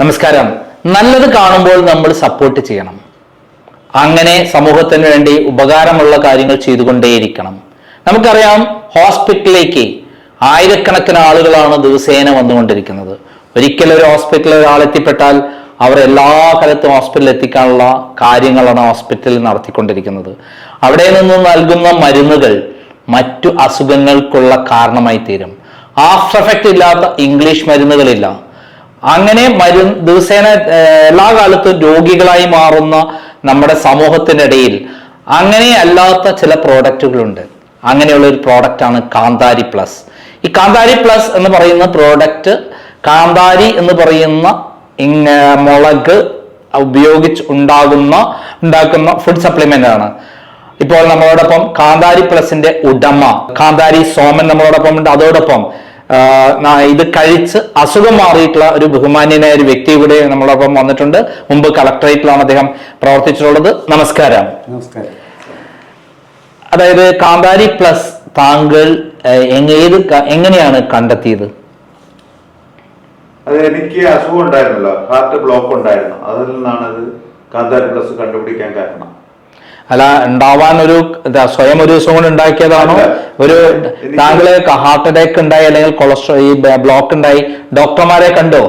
നമസ്കാരം. നല്ലത് കാണുമ്പോൾ നമ്മൾ സപ്പോർട്ട് ചെയ്യണം. അങ്ങനെ സമൂഹത്തിന് വേണ്ടി ഉപകാരമുള്ള കാര്യങ്ങൾ ചെയ്തുകൊണ്ടേയിരിക്കണം. നമുക്കറിയാം ഹോസ്പിറ്റലിലേക്ക് ആയിരക്കണക്കിന് ആളുകളാണ് ദിവസേന വന്നുകൊണ്ടിരിക്കുന്നത്. ഒരിക്കലും ഒരു ഹോസ്പിറ്റലിൽ ഒരാളെത്തിപ്പെട്ടാൽ അവർ എല്ലാ കാലത്തും ഹോസ്പിറ്റലിൽ എത്തിക്കാനുള്ള കാര്യങ്ങളാണ് ഹോസ്പിറ്റലിൽ നടത്തിക്കൊണ്ടിരിക്കുന്നത്. അവിടെ നിന്ന് നൽകുന്ന മരുന്നുകൾ മറ്റു അസുഖങ്ങൾക്കുള്ള കാരണമായി തീരും ആഫ്റ്റർ എഫക്റ്റ് ഇല്ലാത്ത ഇംഗ്ലീഷ് മരുന്നുകളില്ല. അങ്ങനെ മരു ദിവസേന എല്ലാ കാലത്തും രോഗികളായി മാറുന്ന നമ്മുടെ സമൂഹത്തിനിടയിൽ അങ്ങനെ അല്ലാത്ത ചില പ്രോഡക്റ്റുകളുണ്ട്. അങ്ങനെയുള്ള ഒരു പ്രോഡക്റ്റാണ് കാന്താരി പ്ലസ്. ഈ കാന്താരി പ്ലസ് എന്ന് പറയുന്ന പ്രോഡക്റ്റ് കാന്താരി എന്ന് പറയുന്ന മുളക് ഉപയോഗിച്ച് ഉണ്ടാകുന്ന ഉണ്ടാക്കുന്ന ഫുഡ് സപ്ലിമെന്റ് ആണ്. ഇപ്പോൾ നമ്മളോടൊപ്പം കാന്താരി പ്ലസിന്റെ ഉടമ കാന്താരി സോമൻ നമ്മളോടൊപ്പം ഉണ്ട് അതോടൊപ്പം ഇത് കഴിച്ച് അസുഖം മാറിയിട്ടുള്ള ഒരു ബഹുമാന്യനായ ഒരു വ്യക്തി ഇവിടെ നമ്മളൊപ്പം വന്നിട്ടുണ്ട്. മുമ്പ് കളക്ടറേറ്റിലാണ് അദ്ദേഹം പ്രവർത്തിച്ചിട്ടുള്ളത്. നമസ്കാരം. നമസ്കാരം. അതായത് കാന്താരി പ്ലസ് താങ്കൾ ഏത് എങ്ങനെയാണ് കണ്ടെത്തിയത്? അത് എനിക്ക് അസുഖം ഉണ്ടായിരുന്നല്ലോ. ഹാർട്ട് ബ്ലോക്ക് ഉണ്ടായിരുന്നു. അതിൽ നിന്നാണ് അത് കാന്താരി പ്ലസ് കണ്ടുപിടിക്കാൻ കാരണം. അല്ല ഉണ്ടാവാൻ ഒരു സ്വയം ഒരു ദിവസം കൊണ്ട് ഉണ്ടാക്കിയതാണോ? ഒരു താങ്കൾ ഹാർട്ട് അറ്റാക്ക് ഉണ്ടായി അല്ലെങ്കിൽ കൊളസ്ട്രോൾ ഈ ബ്ലോക്ക് ഉണ്ടായി. ഡോക്ടർമാരെ കണ്ടോ?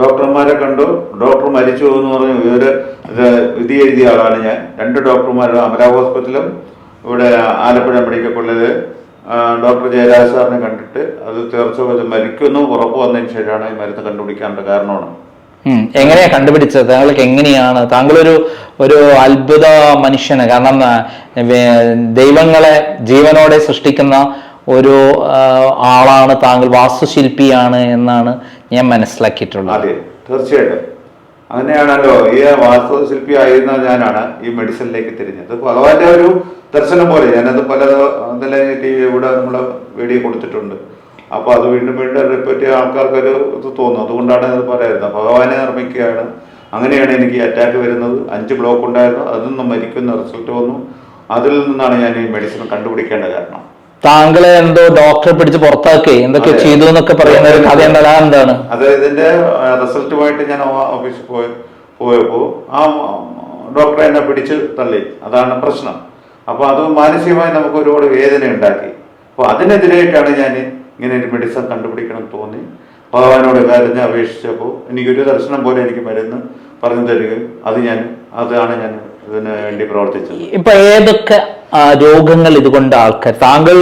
ഡോക്ടർമാരെ കണ്ടു. ഡോക്ടർ മരിച്ചു എന്ന് പറഞ്ഞു ഇവർ ഇത് വിധി എഴുതിയ ആളാണ് ഞാൻ. രണ്ട് ഡോക്ടർമാരും അമരാ ഹോസ്പിറ്റലും ഇവിടെ Alappuzha medical college doctor Jayaraj സാറിനെ കണ്ടിട്ട് അത് തീർച്ചയായും മരിക്കുന്നു ഉറപ്പ് വന്നതിന് ശേഷമാണ് ഈ മരുന്ന് കണ്ടുപിടിക്കാനുള്ള കാരണമാണ്. എങ്ങനെയാ കണ്ടുപിടിച്ചത്? താങ്കൾക്ക് എങ്ങനെയാണ്? താങ്കളൊരു ഒരു അത്ഭുത മനുഷ്യന്. കാരണം ദൈവങ്ങളെ ജീവനോടെ സൃഷ്ടിക്കുന്ന ഒരു ആളാണ് താങ്കൾ. വാസ്തുശില്പിയാണ് എന്നാണ് ഞാൻ മനസ്സിലാക്കിയിട്ടുള്ളത്. അതെ തീർച്ചയായിട്ടും. അങ്ങനെയാണല്ലോ. ഈ വാസ്തുശില്പി ആയിരുന്ന ഞാനാണ് ഈ മെഡിസിനിലേക്ക് തിരിഞ്ഞത്. ഭഗവാന്റെ ഒരു ദർശനം പോലെ ഞാനത് പല ഇതിലെ ടി വി ഇവിടെ നമ്മൾ വീഡിയോ കൊടുത്തിട്ടുണ്ട്. അപ്പൊ അത് വീണ്ടും വീണ്ടും റിപ്പീറ്റ് ആൾക്കാർക്ക് ആൾക്കാർക്കൊരു ഇത് തോന്നും. അതുകൊണ്ടാണ് അത് പറയുന്നത് ഭഗവാനെ നിർമ്മിക്കുകയാണ്. അങ്ങനെയാണ് എനിക്ക് അറ്റാക്ക് വരുന്നത്. അഞ്ച് ബ്ലോക്ക് ഉണ്ടായിരുന്നു. അതിൽ നിന്നും മരിക്കുന്ന റിസൾട്ട് വന്നു. അതിൽ നിന്നാണ് ഞാൻ ഈ മെഡിസിൻ കണ്ടുപിടിക്കേണ്ട കാരണം. താങ്കളെ എന്തോ ഡോക്ടറെ പിടിച്ച് പുറത്താക്കി. എന്തൊക്കെ. ചെയ്തു എന്നൊക്കെ പറയുന്ന ഒരു കഥ എന്താ എന്താണ്? അത് ഇതിന്റെ റിസൾട്ടുമായിട്ട് ഞാൻ ഓഫീസിൽ പോയി പോയപ്പോൾ ആ ഡോക്ടറെ എന്നെ പിടിച്ച് തള്ളി. അതാണ് പ്രശ്നം. അപ്പോൾ അത് മാനസികമായി നമുക്ക് ഒരുപാട് വേദന ഉണ്ടാക്കി അപ്പോൾ അതിനെതിരായിട്ടാണ് ഞാൻ ഇങ്ങനെ ഒരു മെഡിസിൻ കണ്ടുപിടിക്കണം തോന്നി. ഭഗവാനോട് കരഞ്ഞ് അപേക്ഷിച്ചപ്പോൾ എനിക്കൊരു ദർശനം പോലെ എനിക്ക് മരുന്ന് പറഞ്ഞു തരികയും അത് ഞാൻ അതാണ് ഞാൻ ഇതിന് വേണ്ടി പ്രവർത്തിച്ചത്. ഇപ്പൊ ഏതൊക്കെ രോഗങ്ങൾ ഇതുകൊണ്ട് ആൾക്കാർ താങ്കൾ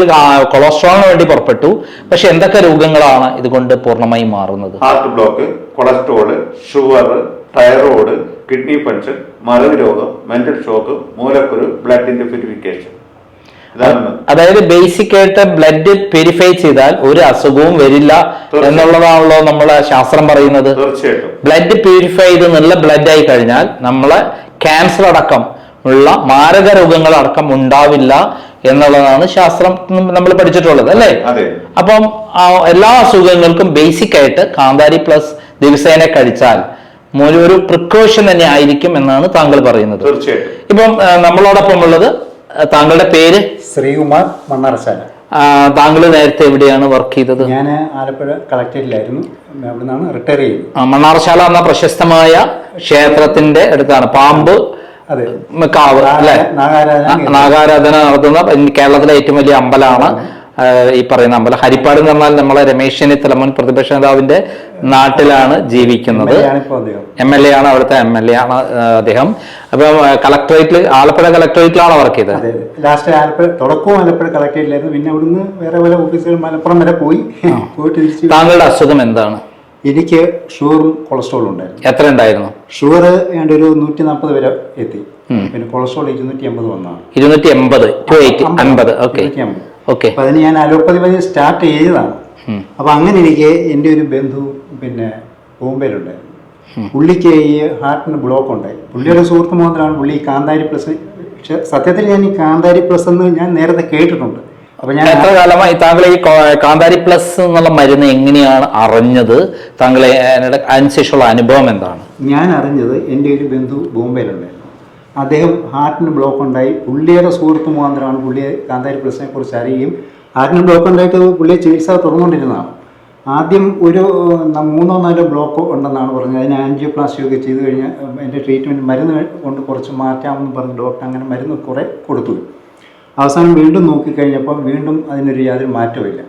കൊളസ്ട്രോളിന് വേണ്ടി പുറപ്പെട്ടു പക്ഷെ എന്തൊക്കെ രോഗങ്ങളാണ് ഇതുകൊണ്ട് പൂർണമായി മാറുന്നത്? Heart block cholesterol sugar thyroid kidney punch മരവ് രോഗം മെന്റൽ ഷോക്ക് മൂലക്കുരു ബ്ലഡ് ഇതാണ് അതായത് ബേസിക് ആയിട്ട് ബ്ലഡ് പ്യൂരിഫൈ ചെയ്താൽ ഒരു അസുഖവും വരില്ല. എന്നുള്ളതാണല്ലോ നമ്മളെ ശാസ്ത്രം പറയുന്നത്. ബ്ലഡ് പ്യൂരിഫൈ ചെയ്ത് നല്ല ബ്ലഡ് ആയി കഴിഞ്ഞാൽ നമ്മളെ ക്യാൻസർ അടക്കം ഉള്ള മാരക രോഗങ്ങൾ അടക്കം ഉണ്ടാവില്ല എന്നുള്ളതാണ് ശാസ്ത്രം നമ്മൾ പഠിച്ചിട്ടുള്ളത് അല്ലേ? അപ്പം എല്ലാ അസുഖങ്ങൾക്കും ബേസിക് ആയിട്ട് കാന്താരി പ്ലസ് ദിവസേന കഴിച്ചാൽ ഒരു പ്രിക്കോഷൻ തന്നെ ആയിരിക്കും എന്നാണ് താങ്കൾ പറയുന്നത്. ഇപ്പം നമ്മളോടൊപ്പം ഉള്ളത് താങ്കളുടെ പേര്? ശ്രീകുമാർ മണ്ണാറശാല. താങ്കൾ നേരത്തെ എവിടെയാണ് വർക്ക് ചെയ്തത്? ഞാൻ ആലപ്പുഴ കളക്ടറേറ്റിലായിരുന്നു. അവിടെ നിന്നാണ് റിട്ടയർ ചെയ്തത്. ആ, മണ്ണാർശാല എന്ന പ്രശസ്തമായ ക്ഷേത്രത്തിന്റെ അടുത്താണ്. പാമ്പ് അതെ. കാവ് അല്ലെ? നാഗാരാധന നാഗാരാധന നടത്തുന്ന കേരളത്തിലെ ഏറ്റവും വലിയ അമ്പലമാണ് ഈ പറയുന്ന അമ്പലം ഹരിപ്പാട് എന്ന് പറഞ്ഞാൽ നമ്മളെ രമേശ് ചെന്നിത്തല മുൻ പ്രതിപക്ഷ നേതാവിന്റെ നാട്ടിലാണ് ജീവിക്കുന്നത്. എം എൽ എ ആണ് അവിടുത്തെ എം എൽ എ ആണ് അദ്ദേഹം. അപ്പം കളക്ടറേറ്റിൽ ആലപ്പുഴ കളക്ടറേറ്റിലാണ് വർക്ക് ചെയ്തത്? ലാസ്റ്റ് ആലപ്പുഴ തുടക്കവും ആലപ്പുഴ കളക്ടറേറ്റിലായിരുന്നു പിന്നെ അവിടുന്ന് വേറെ പല ഓഫീസുകൾ മലപ്പുറം വരെ പോയി. പോയിട്ട് തിരിച്ച് താങ്കളുടെ അസുഖം എന്താണ്? എനിക്ക് ഷുഗറും കൊളസ്ട്രോളും ഉണ്ടായിരുന്നു. എത്ര ഉണ്ടായിരുന്നു? ഷുഗർ ഏതാണ്ട് ഒരു നൂറ്റി നാൽപ്പത് വരെ എത്തി. പിന്നെ കൊളസ്ട്രോൾ ഇരുന്നൂറ്റി അമ്പത് വന്നാണ് ഇരുന്നൂറ്റി എൺപത് ടു അൻപത്. ഓക്കെ അമ്പത് ഓക്കെ. അപ്പൊ അതിന് ഞാൻ അലോപ്പതി വഴി സ്റ്റാർട്ട് ചെയ്തതാണ്. അപ്പൊ അങ്ങനെ എനിക്ക് എന്റെ ഒരു ബന്ധു പിന്നെ ബോംബെയിലുണ്ടായിരുന്നു പുള്ളിക്ക് ഈ ഹാർട്ടിന് ബ്ലോക്ക് ഉണ്ടായി പുള്ളിയുടെ സുഹൃത്ത് മാത്രമാണ് പുള്ളി ഈ കാന്താരി പ്ലസ് പക്ഷെ സത്യത്തിൽ ഞാൻ ഈ കാന്താരി പ്ലസ് എന്ന് ഞാൻ നേരത്തെ കേട്ടിട്ടുണ്ട്. അപ്പൊ ഞാൻ എത്ര കാലമായി താങ്കൾ ഈ കാന്താരി പ്ലസ് എന്നുള്ള മരുന്ന് എങ്ങനെയാണ് അറിഞ്ഞത്? താങ്കളെ അതിനിടെ- അതിനുശേഷമുള്ള അനുഭവം എന്താണ്? ഞാൻ അറിഞ്ഞത് എന്റെ ഒരു ബന്ധു ബോംബെയിലുണ്ടായിരുന്നു അദ്ദേഹം ഹാർട്ടിന് ബ്ലോക്ക് ഉണ്ടായി. പുള്ളിയുടെ സുഹൃത്ത് മുഖാന്തരമാണ് പുള്ളിയെ കാന്താരി പ്ലസിനെ കുറിച്ച് അറിയുകയും ഹാർട്ടിന് ബ്ലോക്ക് ഉണ്ടായിട്ട് പുള്ളിയെ ചികിത്സ തുറന്നുകൊണ്ടിരുന്നതാണ് ആദ്യം ഒരു മൂന്നോ നാലോ ബ്ലോക്ക് ഉണ്ടെന്നാണ് പറഞ്ഞത്. അതിന് ആൻജിയോപ്ലാസ്റ്റി ഒക്കെ ചെയ്ത് കഴിഞ്ഞാൽ എന്റെ ട്രീറ്റ്മെന്റ് മരുന്ന് കൊണ്ട് കുറച്ച് മാറ്റാമെന്ന് പറഞ്ഞ് ഡോക്ടർ അങ്ങനെ മരുന്ന് കുറേ കൊടുത്തു. അവസാനം വീണ്ടും നോക്കിക്കഴിഞ്ഞപ്പോൾ വീണ്ടും അതിനൊരു യാതൊരു മാറ്റമില്ല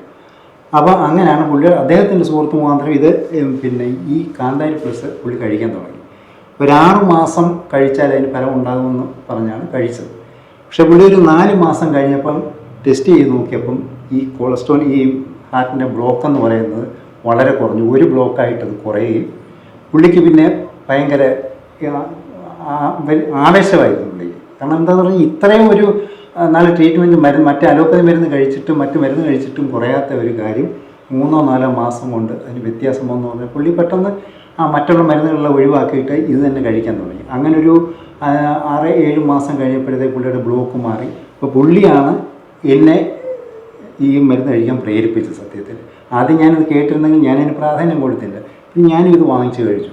അപ്പോൾ അങ്ങനെയാണ് പുള്ളി അദ്ദേഹത്തിന്റെ സുഹൃത്ത് മുഖാന്തരം ഇത് പിന്നെ ഈ കാന്താരി പ്ലസ് പുള്ളി കഴിക്കാൻ തുടങ്ങി. ഒരാറ് മാസം കഴിച്ചാൽ അതിന് ഫലം ഉണ്ടാകുമെന്ന് പറഞ്ഞാണ് കഴിച്ചത്. പക്ഷെ പുള്ളി ഒരു നാല് മാസം കഴിഞ്ഞപ്പം ടെസ്റ്റ് ചെയ്ത് നോക്കിയപ്പം ഈ കൊളസ്ട്രോൾ ഈ ഹാർട്ടിന്റെ ബ്ലോക്ക് എന്ന് പറയുന്നത് വളരെ കുറഞ്ഞു. ഒരു ബ്ലോക്കായിട്ട് അത് കുറയുകയും പുള്ളിക്ക് പിന്നെ ഭയങ്കര ആവേശമായിരുന്നു പുള്ളി. കാരണം എന്താണെന്ന് പറഞ്ഞാൽ ഇത്രയും ഒരു നല്ല ട്രീറ്റ്മെന്റ് മരുന്ന് മറ്റേ അലോപ്പതി മരുന്ന് കഴിച്ചിട്ടും മറ്റ് മരുന്ന് കഴിച്ചിട്ടും കുറയാത്ത ഒരു കാര്യം മൂന്നോ നാലോ മാസം കൊണ്ട് അതിന് വ്യത്യാസം വന്നു പറഞ്ഞാൽ പുള്ളി പെട്ടെന്ന് മറ്റുള്ള മരുന്നുകളെല്ലാം ഒഴിവാക്കിയിട്ട് ഇത് തന്നെ കഴിക്കാൻ തുടങ്ങി. അങ്ങനൊരു ആ, ആറ് ഏഴ് മാസം കഴിഞ്ഞപ്പോഴത്തേക്ക് പുള്ളിയുടെ ബ്ലോക്ക് മാറി. അപ്പോൾ പുള്ളിയാണ് എന്നെ ഈ മരുന്ന് കഴിക്കാൻ പ്രേരിപ്പിച്ചത് സത്യത്തിൽ. ആദ്യം ഞാനത് കേട്ടിരുന്നെങ്കിൽ ഞാനതിന് പ്രാധാന്യം കൊടുത്തില്ല. ഞാനും ഇത് വാങ്ങിച്ചു കഴിച്ചു.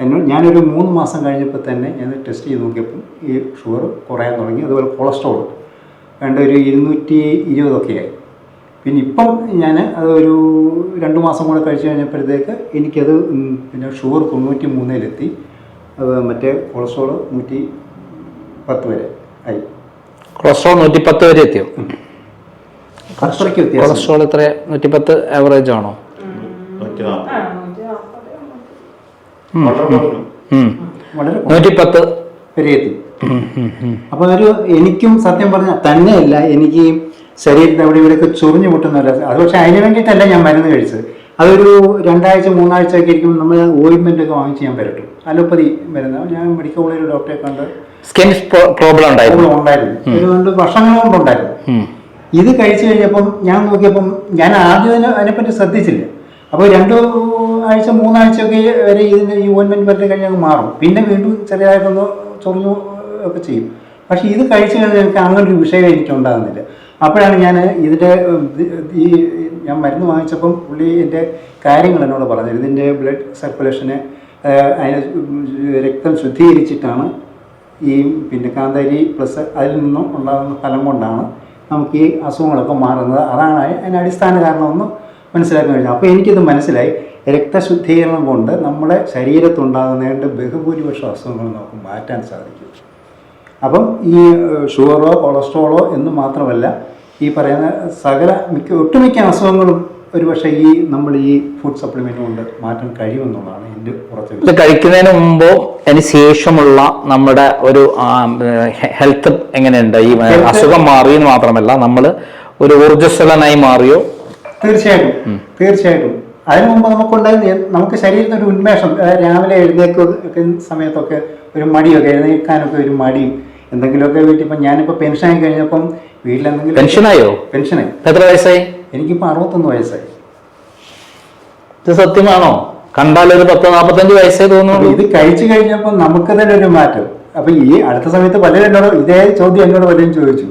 എന്നോട് ഞാനൊരു മൂന്ന് മാസം കഴിഞ്ഞപ്പോൾ തന്നെ ഞാൻ ടെസ്റ്റ് ചെയ്ത് നോക്കിയപ്പോൾ ഈ ഷുഗർ കുറയാൻ തുടങ്ങി. അതുപോലെ കൊളസ്ട്രോൾ വേണ്ട ഒരു ഇരുന്നൂറ്റി ഇരുപതൊക്കെ ആയി പിന്നെ ഇപ്പം ഞാൻ അത് ഒരു രണ്ട് മാസം കൂടെ കഴിച്ച് കഴിഞ്ഞപ്പോഴത്തേക്ക് എനിക്കത് പിന്നെ ഷുഗർ തൊണ്ണൂറ്റി മൂന്നിലെത്തി അത് മറ്റേ കൊളസ്ട്രോൾ നൂറ്റി പത്ത് വരെ ആയി. കൊളസ്ട്രോൾ നൂറ്റി പത്ത് വരെ എത്തിയോ? അത്രയ്ക്ക് കൊളസ്ട്രോൾ എത്ര? നൂറ്റി പത്ത് ആവറേജ് ആണോ നൂറ്റി പത്ത് വരെ എത്തി. അപ്പൊ. അപ്പോൾ ഒരു എനിക്കും സത്യം പറഞ്ഞാൽ തന്നെയല്ല എനിക്ക് ഈ ശരീരത്തിൽ അവിടെ ഇവിടെയൊക്കെ ചൊറിഞ്ഞു പൊട്ടുന്നില്ല അത് പക്ഷേ അതിന് വേണ്ടിയിട്ടല്ല ഞാൻ മരുന്ന് കഴിച്ചത്. അതൊരു രണ്ടാഴ്ച മൂന്നാഴ്ച ഒക്കെ ഇരിക്കുമ്പോൾ നമ്മൾ ഓയിൻമെന്റ് ഒക്കെ വാങ്ങിച്ച് ഞാൻ വരട്ടു അലോപ്പതി മരുന്ന്. ഞാൻ മെഡിക്കൽ കോളേജിൽ ഡോക്ടറെ കണ്ട് സ്കിൻ പ്രോബ്ലം ഉണ്ടായിരുന്നു. ഉണ്ടായിരുന്നു. ഒരു രണ്ട് വർഷങ്ങൾ കൊണ്ടുണ്ടായിരുന്നു ഇത് കഴിച്ചു കഴിഞ്ഞപ്പം ഞാൻ നോക്കിയപ്പം ഞാൻ ആദ്യം അതിനെ അതിനെപ്പറ്റി ശ്രദ്ധിച്ചില്ല. അപ്പോൾ രണ്ട് ആഴ്ച മൂന്നാഴ്ചയൊക്കെ വരെ ഇതിന്റെ ഈ ഓയിൻമെന്റ് പറ്റി കഴിഞ്ഞാൽ അങ്ങ് മാറും. പിന്നെ വീണ്ടും ചെറിയതായിട്ടൊന്ന് ചൊറിഞ്ഞു ഒക്കെ ചെയ്യും. പക്ഷേ ഇത് കഴിച്ചു കഴിഞ്ഞാൽ എനിക്ക് അങ്ങനെ ഒരു വിഷയം എനിക്ക് ഉണ്ടാകുന്നില്ല അപ്പോഴാണ് ഞാൻ ഇതിന്റെ ഈ ഞാൻ മരുന്ന് വാങ്ങിച്ചപ്പം പുള്ളി എന്റെ കാര്യങ്ങൾ എന്നോട് പറഞ്ഞത്. ഇതിന്റെ ബ്ലഡ് സർക്കുലേഷന് അതിന് രക്തം ശുദ്ധീകരിച്ചിട്ടാണ് ഈ പിന്നെ കാന്താരി പ്ലസ് അതിൽ നിന്നും ഉണ്ടാകുന്ന ഫലം കൊണ്ടാണ് നമുക്ക് ഈ അസുഖങ്ങളൊക്കെ മാറുന്നത്. അതാണ് അതിന് അടിസ്ഥാന കാരണമെന്ന് മനസ്സിലാക്കാൻ കഴിഞ്ഞു അപ്പോൾ എനിക്കിത് മനസ്സിലായി. രക്തശുദ്ധീകരണം കൊണ്ട് നമ്മുടെ ശരീരത്തുണ്ടാകുന്നതിന്റെ ബഹുഭൂരിപക്ഷം അസുഖങ്ങൾ നമുക്ക് മാറ്റാൻ സാധിക്കും. അപ്പം ഈ ഷുഗറോ കൊളസ്ട്രോളോ എന്ന് മാത്രമല്ല ഈ പറയുന്ന സകല മിക്ക ഒട്ടുമിക്ക അസുഖങ്ങളും ഒരുപക്ഷെ ഈ നമ്മൾ ഈ ഫുഡ് സപ്ലിമെന്റ് കൊണ്ട് മാറ്റാൻ കഴിയുമെന്നുള്ളതാണ് എന്റെ ഉറച്ച ഇത് കഴിക്കുന്നതിന് മുമ്പോ അതിന് ശേഷമുള്ള നമ്മുടെ ഒരു ഹെൽത്ത് എങ്ങനെയുണ്ട്? ഈ അസുഖം മാറിയെന്ന് മാത്രമല്ല നമ്മൾ ഒരു ഊർജസ്വലനായി മാറിയോ? തീർച്ചയായിട്ടും തീർച്ചയായിട്ടും. അതിനു മുമ്പ് നമുക്കുണ്ടായിരുന്ന നമുക്ക് ശരീരത്തിന് ഒരു ഉന്മേഷം രാവിലെ എഴുന്നേൽക്കുന്ന സമയത്തൊക്കെ ഒരു മടിയൊക്കെ എഴുന്നേൽക്കാനൊക്കെ ഒരു മടിയും എന്തെങ്കിലുമൊക്കെ വീട്ടിൽ ഇപ്പം ഞാനിപ്പോൾ പെൻഷനായി കഴിഞ്ഞപ്പം വീട്ടിലെന്തെങ്കിലും പെൻഷനായോ? പെൻഷനായി. എത്ര വയസ്സായി? എനിക്കിപ്പോൾ അറുപത്തൊന്ന് വയസ്സായി. ഇത് സത്യമാണോ? കണ്ടാൽ ഒരു പത്ത് നാൽപ്പത്തഞ്ച് വയസ്സേ തോന്നുന്നു ഇത് കഴിച്ചു കഴിഞ്ഞപ്പോൾ നമുക്ക് തന്നെ ഒരു മാറ്റം. അപ്പൊ ഈ അടുത്ത സമയത്ത് പലരും എന്നോട് ഇതേ ചോദ്യം എന്നോട് പലരും ചോദിച്ചു.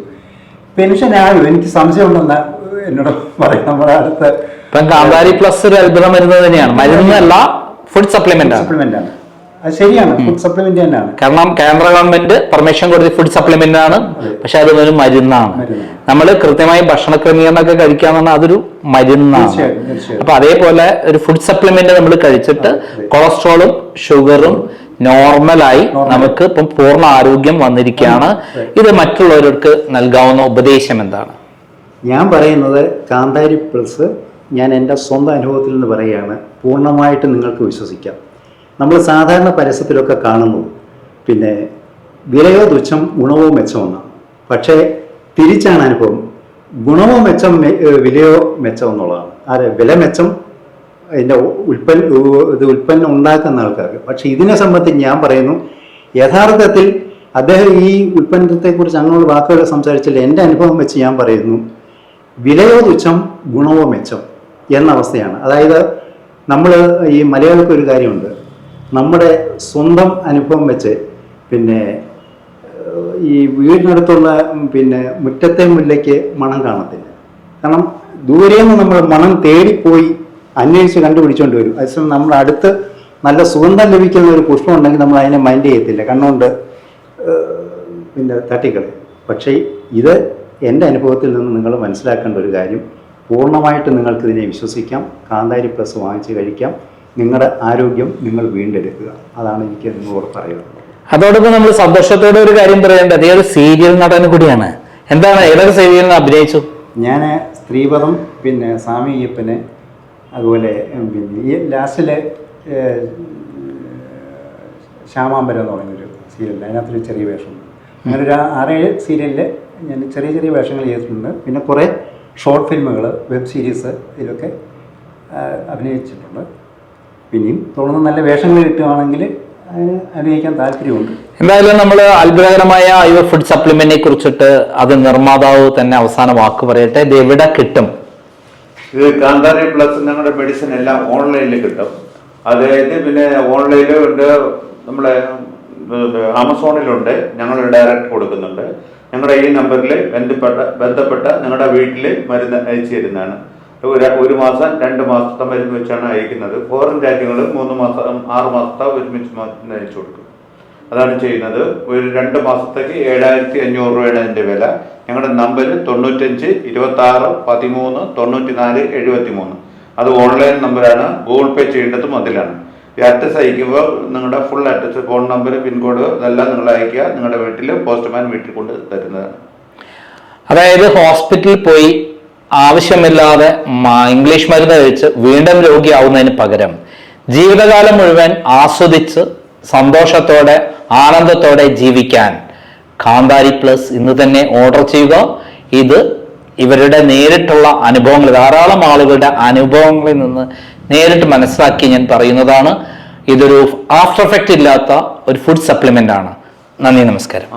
പെൻഷൻ ആയോ എനിക്ക് സംശയം ഉണ്ടെന്നാ എന്നോട് പറയും നമ്മുടെ അടുത്ത. കാന്താരി പ്ലസ് ഒരു അത്ഭുത മരുന്ന് തന്നെയാണ്. മരുന്നല്ല ഫുഡ് സപ്ലിമെന്റ് സപ്ലിമെന്റ് ആണ്. അത് ശരിയാണ്. ഫുഡ് സപ്ലിമെന്റ് തന്നെയാണ്. കാരണം കേന്ദ്ര ഗവൺമെന്റ് പെർമിഷൻ കൊടുത്ത് ഫുഡ് സപ്ലിമെന്റ് ആണ്. പക്ഷെ അത് ഒരു മരുന്നാണ്. നമ്മൾ കൃത്യമായി ഭക്ഷണ ക്രമീകരണമൊക്കെ കഴിക്കാന്ന് അതൊരു മരുന്നാണ്. അപ്പൊ അതേപോലെ ഒരു ഫുഡ് സപ്ലിമെന്റ് നമ്മൾ കഴിച്ചിട്ട് കൊളസ്ട്രോളും ഷുഗറും നോർമലായി നമുക്ക് ഇപ്പം പൂർണ ആരോഗ്യം വന്നിരിക്കുകയാണ്. ഇത് മറ്റുള്ളവർക്ക് നൽകാവുന്ന ഉപദേശം എന്താണ്? ഞാൻ പറയുന്നത് കാന്താരി പ്ലസ് ഞാൻ എന്റെ സ്വന്തം അനുഭവത്തിൽ നിന്ന് പറയുകയാണ്. പൂർണമായിട്ട് നിങ്ങൾക്ക് വിശ്വസിക്കാം. നമ്മൾ സാധാരണ പരസ്യത്തിലൊക്കെ കാണുന്നു. പിന്നെ വിലയോ തുച്ഛം ഗുണവോ മെച്ചമെന്നാണ് പക്ഷേ തിരിച്ചാണ് അനുഭവം. ഗുണമോ മെച്ചം വിലയോ മെച്ചം എന്നുള്ളതാണ്. അതെ വില മെച്ചം അതിന്റെ ഉൽപ്പന്ന ഇത് ഉൽപ്പന്നം ഉണ്ടാക്കുന്ന ആൾക്കാർക്ക്. പക്ഷെ ഇതിനെ സംബന്ധിച്ച് ഞാൻ പറയുന്നു യഥാർത്ഥത്തിൽ അദ്ദേഹം ഈ ഉൽപ്പന്നത്തെക്കുറിച്ച് അങ്ങനെയുള്ള വാക്കുകൾ സംസാരിച്ചില്ല എന്റെ അനുഭവം വെച്ച് ഞാൻ പറയുന്നു വിലയോ തുച്ഛം ഗുണവോ മെച്ചം എന്ന അവസ്ഥയാണ്. അതായത് നമ്മൾ ഈ മലയാളിക്ക് ഒരു കാര്യമുണ്ട്. നമ്മുടെ സ്വന്തം അനുഭവം വെച്ച് പിന്നെ ഈ വീടിനടുത്തുള്ള പിന്നെ മുറ്റത്തെ മുല്ലയ്ക്ക് മണം കാണത്തില്ല. കാരണം ദൂരെ നിന്ന് നമ്മൾ മണം തേടിപ്പോയി അന്വേഷിച്ച് കണ്ടുപിടിച്ചുകൊണ്ട് വരും. അതേസമയം നമ്മുടെ അടുത്ത് നല്ല സുഗന്ധം ലഭിക്കുന്ന ഒരു പുഷ്പം ഉണ്ടെങ്കിൽ നമ്മൾ അതിനെ മൈൻഡ് ചെയ്യത്തില്ല. കണ്ണുകൊണ്ട് പിന്നെ തട്ടിക്കളയും. പക്ഷേ ഇത് എന്റെ അനുഭവത്തിൽ നിന്ന് നിങ്ങൾ മനസ്സിലാക്കേണ്ട ഒരു കാര്യം പൂർണമായിട്ട് നിങ്ങൾക്കിതിനെ വിശ്വസിക്കാം. കാന്താരി പ്ലസ് വാങ്ങിച്ച് കഴിക്കാം. നിങ്ങളുടെ ആരോഗ്യം നിങ്ങൾ വീണ്ടെടുക്കുക. അതാണ് എനിക്ക് നിങ്ങളോട് പറയുന്നത് അതോടൊപ്പം നമ്മൾ സന്തോഷത്തോടെ ഒരു കാര്യം പറയേണ്ടത് അതേ ഒരു സീരിയൽ നടൻ കൂടിയാണ്. എന്താണ് ഏതൊക്കെ സീരിയലിൽ അഭിനയിച്ചു? ഞാൻ സ്ത്രീപദം പിന്നെ സ്വാമി അയ്യപ്പന് അതുപോലെ പിന്നെ ഈ ലാസ്റ്റിലെ ശ്യാമാമ്പരം എന്ന് പറയുന്നൊരു സീരിയൽ അതിനകത്തൊരു ചെറിയ വേഷം. അങ്ങനെ ഒരു ആറേഴ് സീരിയലിൽ ഞാൻ ചെറിയ ചെറിയ വേഷങ്ങൾ ചെയ്തിട്ടുണ്ട്. പിന്നെ കുറേ ഷോർട്ട് ഫിലിമുകൾ വെബ് സീരീസ് ഇതിലൊക്കെ അഭിനയിച്ചിട്ടുണ്ട്. പിന്നെയും തുടർന്ന് നല്ല വേഷങ്ങൾ കിട്ടുകയാണെങ്കിൽ അനുഭവിക്കാൻ താല്പര്യമുണ്ട്. എന്തായാലും നമ്മൾ അത്ഭുതകരമായ യുവർ ഫുഡ് സപ്ലിമെന്റിനെ കുറിച്ചിട്ട് അത് നിർമ്മാതാവ് തന്നെ അവസാന വാക്ക് പറയട്ടെ. ഇത് എവിടെ കിട്ടും? ഇത് കാന്താരി പ്ലസ് ഞങ്ങളുടെ മെഡിസിൻ എല്ലാം ഓൺലൈനിൽ കിട്ടും. അതായത് പിന്നെ ഓൺലൈനിൽ ഉണ്ട്. നമ്മളെ ആമസോണിലുണ്ട്. ഞങ്ങൾ ഡയറക്റ്റ് കൊടുക്കുന്നുണ്ട്. ഞങ്ങളുടെ ഈ നമ്പറിൽ ബന്ധപ്പെട്ട ബന്ധപ്പെട്ട ഞങ്ങളുടെ വീട്ടിൽ മരുന്ന് അയച്ചു തരുന്നതാണ്. ഒരു മാസം രണ്ട് മാസത്തെ മരുന്ന് വെച്ചാണ് അയക്കുന്നത്. ഫോറിൻ രാജ്യങ്ങൾ മൂന്ന് മാസം ആറ് മാസത്തെ ഒരുമിച്ച് മരുന്ന് അയച്ചു കൊടുക്കും. അതാണ് ചെയ്യുന്നത്. ഒരു രണ്ട് മാസത്തേക്ക് ഏഴായിരത്തി അഞ്ഞൂറ് രൂപയാണ് അതിന്റെ വില. ഞങ്ങളുടെ നമ്പർ തൊണ്ണൂറ്റഞ്ച് ഇരുപത്തി ആറ് പതിമൂന്ന് തൊണ്ണൂറ്റി നാല് എഴുപത്തി മൂന്ന് അത് ഓൺലൈൻ നമ്പറാണ് ഗൂഗിൾ പേ ചെയ്യേണ്ടതും അതിലാണ്. ഈ അഡ്രസ് അയക്കുമ്പോൾ നിങ്ങളുടെ full address phone number pin code ഇതെല്ലാം നിങ്ങൾ അയക്കുക. നിങ്ങളുടെ വീട്ടിൽ പോസ്റ്റ്മാൻ വീട്ടിൽ കൊണ്ട് തരുന്നതാണ്. അതായത് ഹോസ്പിറ്റലിൽ പോയി ആവശ്യമില്ലാതെ ഇംഗ്ലീഷ് മരുന്ന് കഴിച്ച് വീണ്ടും രോഗിയാവുന്നതിന് പകരം ജീവിതകാലം മുഴുവൻ ആസ്വദിച്ച് സന്തോഷത്തോടെ ആനന്ദത്തോടെ ജീവിക്കാൻ കാന്താരി പ്ലസ് ഇന്ന് തന്നെ ഓർഡർ ചെയ്യുക. ഇത് ഇവരുടെ നേരിട്ടുള്ള അനുഭവങ്ങൾ ധാരാളം ആളുകളുടെ അനുഭവങ്ങളിൽ നിന്ന് നേരിട്ട് മനസ്സിലാക്കി ഞാൻ പറയുന്നതാണ്. ഇതൊരു ആഫ്റ്റർ എഫക്റ്റ് ഇല്ലാത്ത ഒരു ഫുഡ് സപ്ലിമെന്റ് ആണ്. നന്ദി നമസ്കാരം.